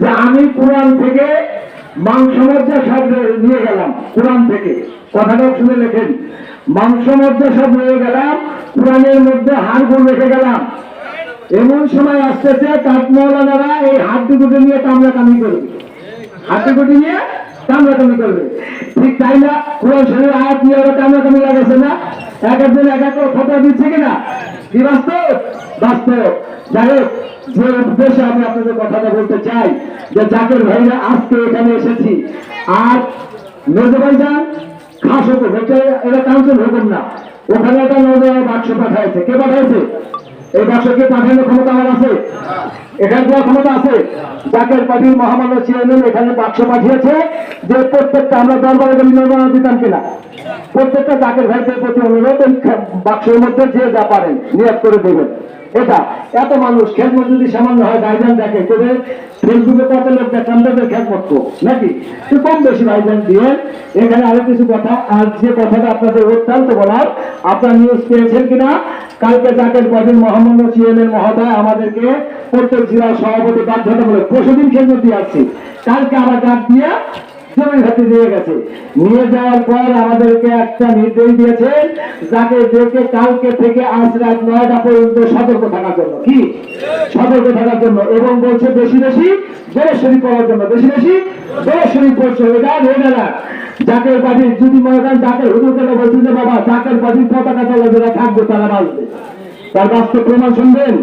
যে আমি কোরআন থেকে মাংস সব নিয়ে গেলাম, কোরআন থেকে। কথাটা শুনে লেখেন। মাংস মজ্জা সব নিয়ে গেলাম, কোরআনের মধ্যে হাড়গুলো রেখে গেলাম। এমন সময় আসতেছে কাঠমৌলানারা, এই হাত দুটো নিয়ে কামড়া কামি করবে। হাতে গুটি নিয়ে কামড়া কামি করবে। ঠিক তাই না? কোরআন শরীর আয়াত নিয়ে কামড়া কামি লাগাচ্ছে না? এক একজন এক এক ফটো দিচ্ছে কিনা? কি বাস্তব? জাকের ভাইরা আজকে এখানে এসেছি, আর মেজো ভাই যান খাস এটা বাক্স পাঠাইছে। কে পাঠাইছে? এই বাক্সকে পাঠানোর ক্ষমতা আমার আছে? এখানে দেওয়ার ক্ষমতা আছে? জাকের পার্টির মহামান্য চেয়ারম্যান এখানে বাক্স পাঠিয়েছে যে প্রত্যেকটা আমরা দরবারে গেলে প্রত্যেকটা জাকের ভাইদের প্রতি অনুরোধ বাক্সের মধ্যে যে যা পারেন, নিয়োগ করে দেবেন। এটা এত মানুষ খেদমত যদি সামান্য হয় গাইডান দেখে, তবে ফেসবুকে কত লোক দেখলাম তাদের খেদমত নাকি? তো কম বেশি গাইডান দিয়ে এখানে আরও কিছু কথা, আর যে কথাটা আপনাদের অত্যন্ত বলার, আপনার নিউজ পেয়েছেন কিনা? কালকে জাকের পার্টির মোহাম্মদ সিএমের মহোদয় আমাদেরকে প্রত্যেক জেলার সভাপতি বাধ্যতামূলক, পরশুদিন খেদমত দিয়ে আসছি। কালকে আবার ডাক দিয়ে হাতে দিয়ে গেছে। নিয়ে যাওয়ার পর আমাদেরকে একটা নির্দেশ যাকে দেখে কালকে থেকে আজ রাত নয়টা পর্যন্ত সতর্ক থাকার জন্য। কি? সতর্ক থাকার জন্য। এবং বলছে, বেশি বেশি জন্য, বেশি বেশি রেগে জাকের যদি মনে করেন, জাকের কেন যে, বাবা, জাকের পার্টির পতাকা তলা যারা থাকবে, তারা বাঁচবে। তার বাস্তব প্রমাণ শুনবেন?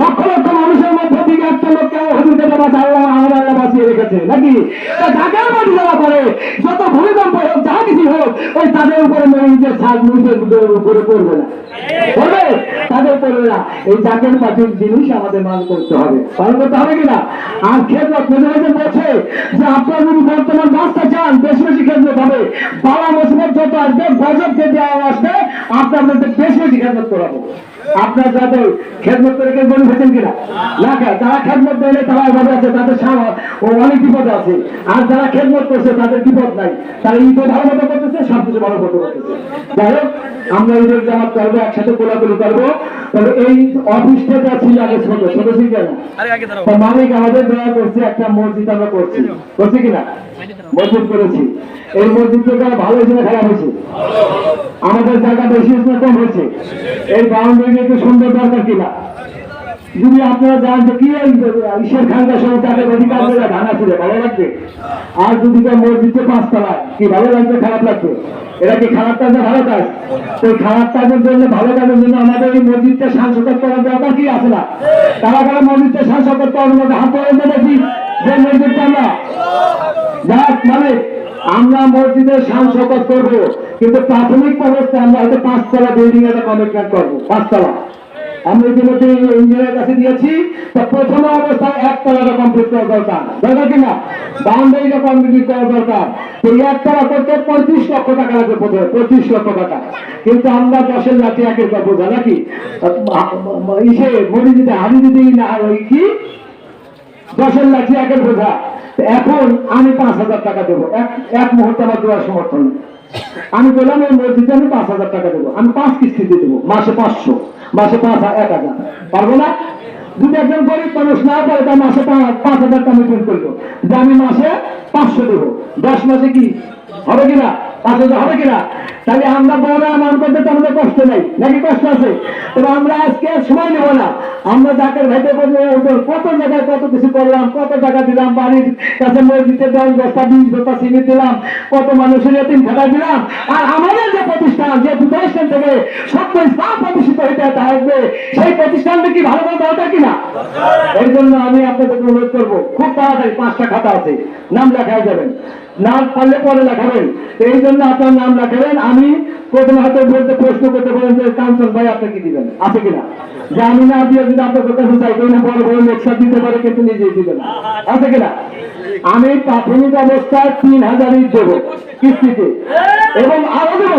লক্ষ লক্ষ মানুষের মধ্যে থেকে একটা লোককে হুজুরকে কেটে বাঁচায় আমার আল্লাহ বাঁচিয়ে রেখেছে। নাকি? ঢাকার মাটি যারা করে যত ভূমিকম্প হোক, যা কিছু হোক, ওই তাদের উপরে নিজের ছাদ নিজের উপরে পড়বে না পড়বে তাদের পড়বে না এই জাকের মাটির জিনিস আমাদের মান করতে হবে। পালন করতে হবে কিনা? আর খেদমত মেজাবাইতে বলছে যে আপনারা যদি বর্তমান রাস্তা চান, বেশি বেশি খেদমত হবে বালা মুসিবত যত আসবে, গজব যে দেওয়া আসবে আপনাদের বেশি বেশি খেদমত করাবো। আপনার যাদের খেদমত করে কেউ বলে হয়েছেন কিনা? না যারা খেদমত দেয় তারা এভাবে আছে, তাদের ও অনেক বিপদ আছে। আর যারা খেদমত করছে, তাদের বিপদ নাই। তারা ঈদও ভালো মতো করতেছে, সব কিছু ভালো মতো করতেছে। যাই হোক, আমরা ঈদের জামাত করব, একসাথে কোলাকুলি করব। তবে এই অফিসটা ছিল আগে ছোট ছোট ছিল না। আরে আগে দাঁড়াও। তো মালিক আমাদের দয়া করছে একটা মসজিদ আমরা করছি। করছি কিনা? মসজিদ করেছি। এই মসজিদটা ভালো খারাপ হয়েছে। আমাদের জায়গা বেশি না কম হয়েছে? এই বাউন্ডারি একটু সুন্দর দরকার কিনা? যদি আপনারা যান যে কি ঈশ্বর খানকার সঙ্গে তাদের অধিকার করে ভাঙা ছিল ভালো লাগবে আর যদি কেউ মসজিদে পাঁচতলায় কি ভালো লাগবে খারাপ লাগবে এটা কি খারাপ কাজ না ভালো কাজ? এই খারাপ কাজের জন্য, ভালো কাজের জন্য আমাদের এই মসজিদটা সাংসদ করার দরকার কি আছে না? তারা তারা মসজিদটা সাংসদ করার মধ্যে হাত পর্যন্ত দেখি যে মসজিদটা আমরা? যাক মানে আমরা মসজিদের শপথ করব কিন্তু প্রাথমিক অবস্থায় আমরা হয়তো পাঁচতলা বিল্ডিং একটা কমিটমেন্ট করব পাঁচতলা আমরা ইতিমধ্যে ইঞ্জিনিয়ার কাছে দিয়েছি। তা প্রথম অবস্থায় একতলাটা কমপ্লিট করা দরকার। দরকার কিনা বাউন্ডারিটা কমপ্লিট করা দরকার। তো একতলা করতে পঁয়ত্রিশ লক্ষ টাকা লাগবে প্রথমে পঁচিশ লক্ষ টাকা। কিন্তু আমরা দশের লাঠি একের বোঝা, নাকি? ইসে মরি দিতে হারি দিতে না, ওই কি? দশের লাঠি একের বোঝা। এখন আমি পাঁচ হাজার টাকা দেবো। এক মুহূর্তে আমার দেওয়ার সমর্থন। আমি বললাম, এই মসজিদে আমি পাঁচ হাজার টাকা দেবো। আমি পাঁচ কিস্তিতে দেবো, মাসে পাঁচশো। মাসে পাঁচ এক হাজার। পারব না? যদি একজন গরিব মানুষ না পারে, তার মাসে পাঁচ হাজার কমিটমেন্ট করল যে আমি মাসে পাঁচশো দেবো। দশ মাসে কি? হবে কিনা হাজার হবে কিনা? তাহলে আমরা বড় মান করতে তো আমাদের কষ্ট নেই। নাকি কষ্ট আছে? তবে আমরা আজকে সময় নেব না। আমরা জাকের ভেটে কত জায়গায় কত কিছু করলাম কত টাকা দিলাম বাড়ির কাছে মসজিদে দশ বস্তা বিশ বস্তা সিমেন্ট দিলাম কত মানুষের এতিম খাতা দিলাম আর আমাদের যে প্রতিষ্ঠান যে প্রতিষ্ঠান থেকে সত্য ইসলাম প্রতিষ্ঠিত হইতে থাকবে সেই প্রতিষ্ঠানটা কি ভালো করে দরকার কিনা? এই জন্য আমি আপনাদের অনুরোধ করব খুব তাড়াতাড়ি পাঁচটা খাতা আছে নাম লেখায় যাবেন। না পারলে পরে লেখাবেন। এই জন্য আপনার নাম লেখাবেন। আমি প্রথমে হয়তো বলতে প্রশ্ন করতে পারেন যে কাঞ্চন ভাই আপনি কি দিবেন? আছে কিনা? যে আমি না দিয়ে যদি আপনার কাছে চাই না বড় বড় লেকচার দিতে পারে কিন্তু নিজেই দিবেন আছে কিনা? আমি প্রাথমিক অবস্থায় তিন হাজার ইট দেবো কিস্তিতে। এবং আরও দেবো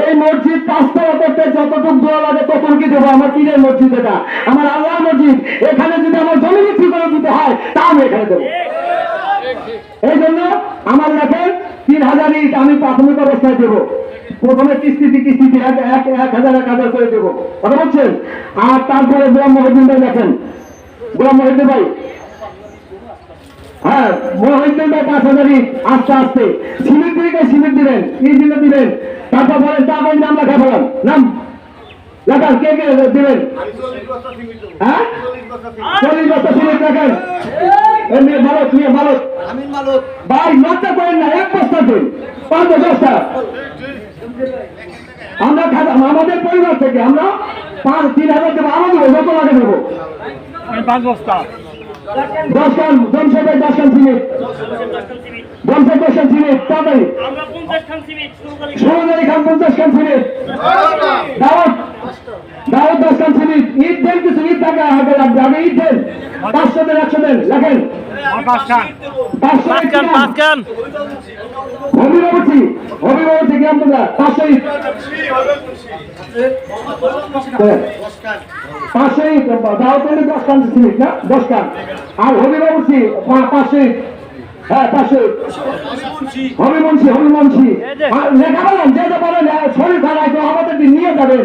এই মসজিদ পাঁচতলা করতে যতটুকু দেওয়া লাগে ততটুকু দেবো। আমার পীরের মসজিদ এটা। আমার আল্লাহ মসজিদ। এখানে যদি আমার জমি বিক্রি করে দিতে হয় তা আমি এখানে দেবো। এই জন্য আমার লেখেন তিন হাজার ইট আমি প্রাথমিক অবস্থায় দেবো। প্রথমে কিস্তিতে কিস্তিতে এক এক এক হাজার এক হাজার করে দেবো। কথা বলছেন? আর তারপরে গোলাম মহিদিন ভাই দেখেন। গোলাম মহিদিন ভাই। হ্যাঁ মহিদিন ভাই পাঁচ হাজারই আস্তে আস্তে। সিমেন্ট দিকে সিমেন্ট দিলেন, ইট দিলে দিবেন তারপর বলেন নাম লেখা বলেন নাম? কে কে দিবেন? হ্যাঁ? চল্লিশ বছর সিমেন্ট লেখেন এমনি ভালো নিয়ে মালক ভাই লজ্জা করেন না এক বস্তা দিন পাঁচ দশটা আমরা আমাদের পরিবার থেকে আমরা পাঁচ তিন হাজার দেবো আরও দেবো যত লাগে দেবো। পাঁচ বস্তা দশ জমশেদের দশ সিমেন্ট জমশেদ দশ সিমেন্ট তাড়াতাড়ি পঞ্চাশ সিমেন্ট ষোলো খান সিমেন্ট দাওয়াত। দশ খান সিমেন্ট ঈদ দেন কিছু ঈদ টাকা আগে লাগবে আগে ঈদ দেন পাঁচশো দেন একশো দেন লেখেন। অভিভাবকী অভিভাবকী কি আমরা পাঁচশো ঈদ। পাঁচশো ঈদ দাওয়াত হলে দশ খান সিমেন্ট না? দশ খান। আর অভিভাবকী পাঁচশো ঈদ। হ্যাঁ হবিমনসি লেখা বলেন যে বলেন শরীর খারাপ তো আমাদের নিয়ে যাবেন।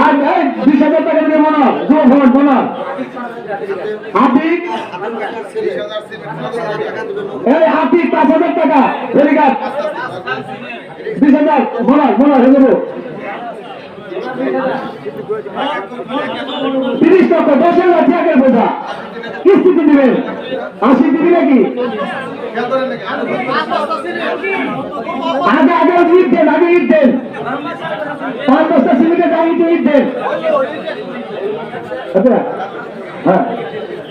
আর এই বিশ হাজার টাকা দিয়ে মনে হয় ভবন মনে হয় আতিক এই আতিক পাঁচ হাজার টাকা ভেরি গুড বিশ হাজার মনে হয় মনে হয় যাব তিরিশ টাকা দশ হাজার কিস্তিতে দিবেন। আচ্ছা হ্যাঁ।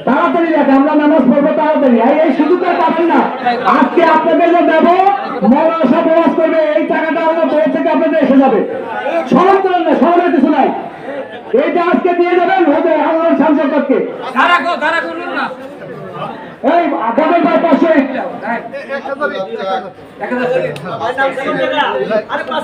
তাড়াতাড়ি দেখ আমরা নামাজ পড়ব তাড়াতাড়ি। এই সুযোগটা পাবেন না। আজকে আপনাদের যে দেবো মৌলানা সাহেব ওয়াজ করবে, এই টাকাটা আমরা বই থেকে আপনাদের এসে যাবে। স্মরণ করেন না স্মরণের কিছু নাই। এইটা আজকে দিয়ে দেবেন হবে আল্লাহ সাংসদকে দাঁড়া দাঁড়া করুন না। এই আগামী বার পাশে। আরে পাঁচ